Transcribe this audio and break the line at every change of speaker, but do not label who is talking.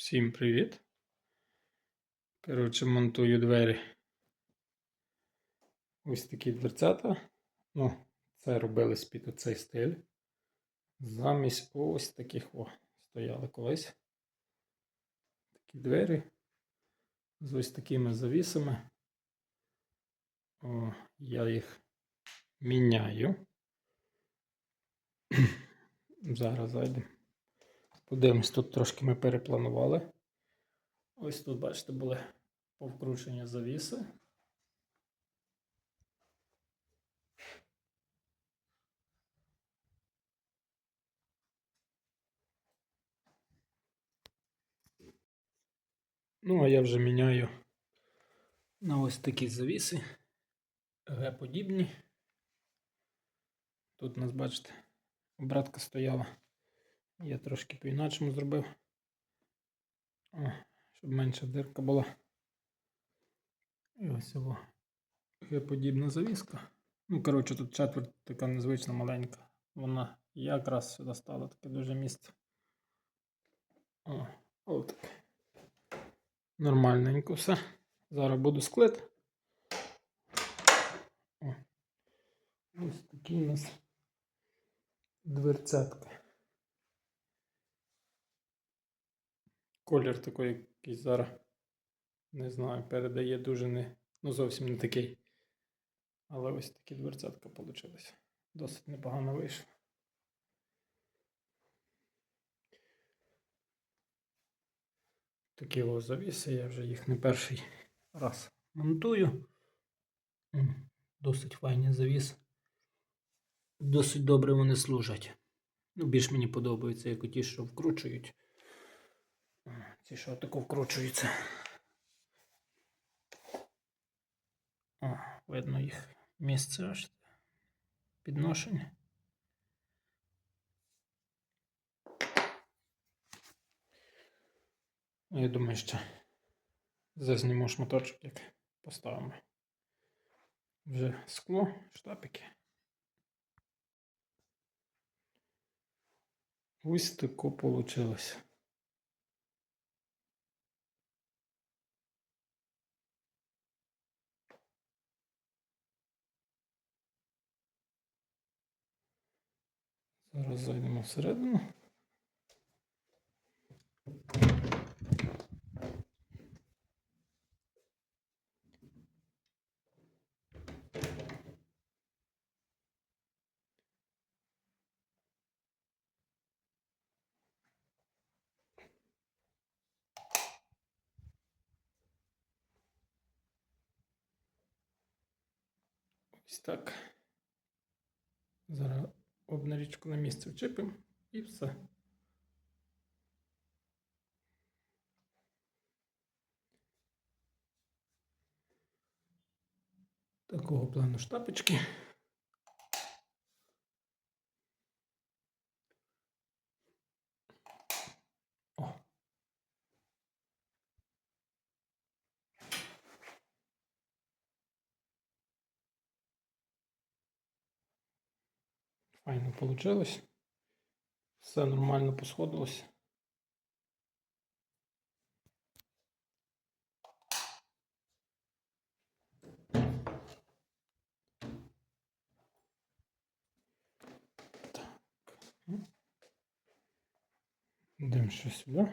Всім привіт. Коротше, монтую двері. Ось такі дверцята. Ну, це робили під оцей стиль. Замість ось таких о, стояли колись. Такі двері. З ось такими завісами. О, я їх міняю. Зараз зайдемо. Подивимось, тут трошки ми перепланували. Ось тут, бачите, були повкручені завіси. Ну, а я вже міняю на ось такі завіси. Г-подібні. Тут у нас, бачите, обратка стояла. Я трошки по-іначому зробив. О, щоб менша дирка була. І ось його подібна завіска. Ну, коротше, тут четверть така незвична маленька. Вона якраз сюди стала таке дуже місце. О, отак. Нормальненько все. Зараз буду склити. Ось такі у нас дверцятки. Колір такий якийсь зараз, не знаю, передає дуже не, ну зовсім не такий. Але ось такі дверцятка вийшла. Досить непогано вийшло. Такі ось завіси, я вже їх не перший раз монтую. Досить файні завіс. Досить добре вони служать. Ну, більш мені подобається, як ті, що вкручують. Ці що тако вкручуються. О, видно їх місце аж підношення. Ну, Я думаю, що зазніму шматочок, як поставимо. Вже скло, штапики. Ось тако получилось. Зараз зайдемо всередину. Так. Зараз обнарічку на місце вчепимо і все. Такого плану штапочки. О. Файно получилось. Все нормально посходилось. Так. Йдемо ще сюди.